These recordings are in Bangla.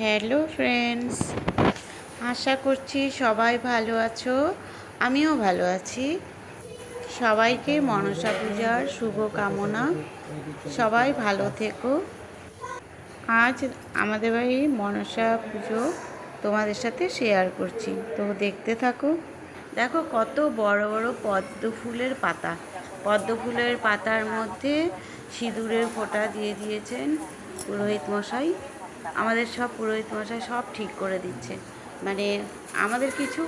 হ্যালো ফ্রেন্ডস আশা করছি সবাই ভালো আছো। আমিও ভালো আছি। সবাইকে মনসা পূজার শুভ কামনা। সবাই ভালো থেকো। আজ আমাদের বাড়ি মনসা পুজো তোমাদের সাথে শেয়ার করছি। তো দেখতে থাকো। দেখো কত বড় বড় পদ্ম ফুলের পাতা। পদ্ম ফুলের পাতার মধ্যে সিঁদুরের ফোঁটা দিয়ে দিয়েছেন পুরোহিত মশাই। আমাদের সব পুরোহিত মশাই সব ঠিক করে দিচ্ছে। মানে আমাদের কিছু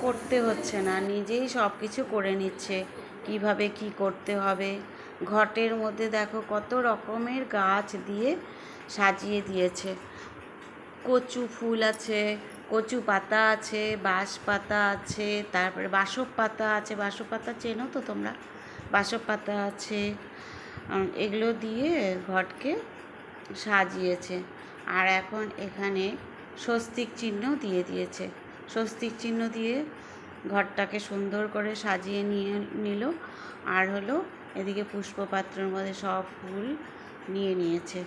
করতে হচ্ছে না, নিজেই সব কিছু করে নিচ্ছে। কীভাবে কি করতে হবে? ঘটের মধ্যে দেখো কত রকমের গাছ দিয়ে সাজিয়ে দিয়েছে। কচু ফুল আছে, কচু পাতা আছে, বাঁশ পাতা আছে, তারপরে বাসক পাতা আছে। বাসক পাতা চেনো তো তোমরা? বাসক পাতা আছে এগুলো দিয়ে ঘটকে সাজিয়েছে। আর এখন এখানে স্বস্তিক চিহ্ন দিয়ে দিয়েছে। স্বস্তিক চিহ্ন দিয়ে ঘরটাকে সুন্দর করে সাজিয়ে নিয়ে নিল আর হলো এদিকে পুষ্পপাত্রের মধ্যে সব ফুল নিয়ে নিয়েছে।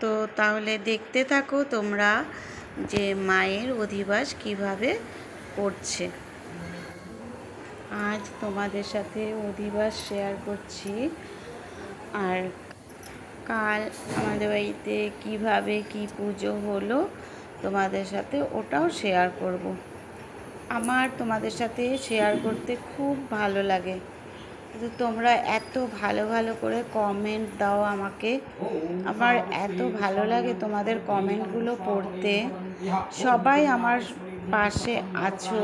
তো তাহলে দেখতে থাকো তোমরা যে মায়ের অধিবাস কীভাবে করছে। আজ তোমাদের সাথে অধিবাস শেয়ার করছি। আর কাল আমাদের বাড়িতে কীভাবে কি পুজো হলো তোমাদের সাথে ওটাও শেয়ার করব। আমার তোমাদের সাথে শেয়ার করতে খুব ভালো লাগে। কিন্তু তোমরা এত ভালো ভালো করে কমেন্ট দাও আমাকে। আমার এত ভালো লাগে তোমাদের কমেন্টগুলো পড়তে। সবাই আমার পাশে আছো।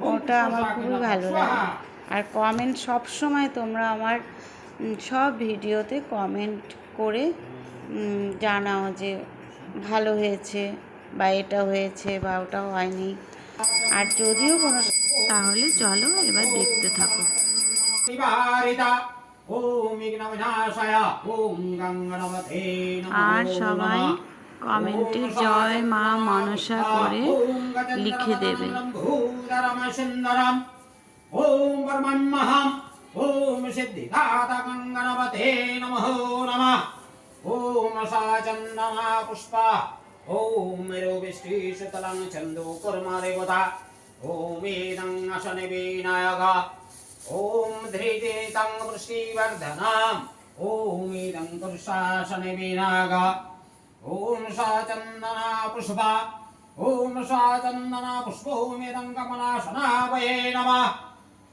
ওটা আমার খুবই ভালো লাগে। আর কমেন্ট সব সময় তোমরা আমার সব ভিডিওতে কমেন্ট করে জানাও যে ভালো হয়েছে বা এটা হয়েছে বা ওটা হয়নি। আর যদিও কোনো তাহলে চলো এবার দেখতে থাকো। আর সবাই কমেন্টে জয় মা মনসা করে লিখে দেবে। ওম ॐ सिद्धिदातकङ्गणपते नमो नमः। ॐ ओम चन्दमा पुष्पा ॐ मेरोविष्टिशतलं ओम कुर्मदेवता ॐदङ्गशनिविनायक ॐ धृतेतं वृष्टिवर्धनाम्। ॐदं पुरुषाशनिविनायक ॐ सा चन्दना पुष्पा ॐ सा चन्दना पुष्पोमेदं कमलाशनाभये नमः।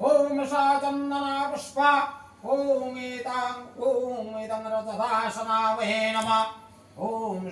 ॐ सा चन्दना पुष्प ॐ एतां ॐ इदं रजदासनावये नमः ॐ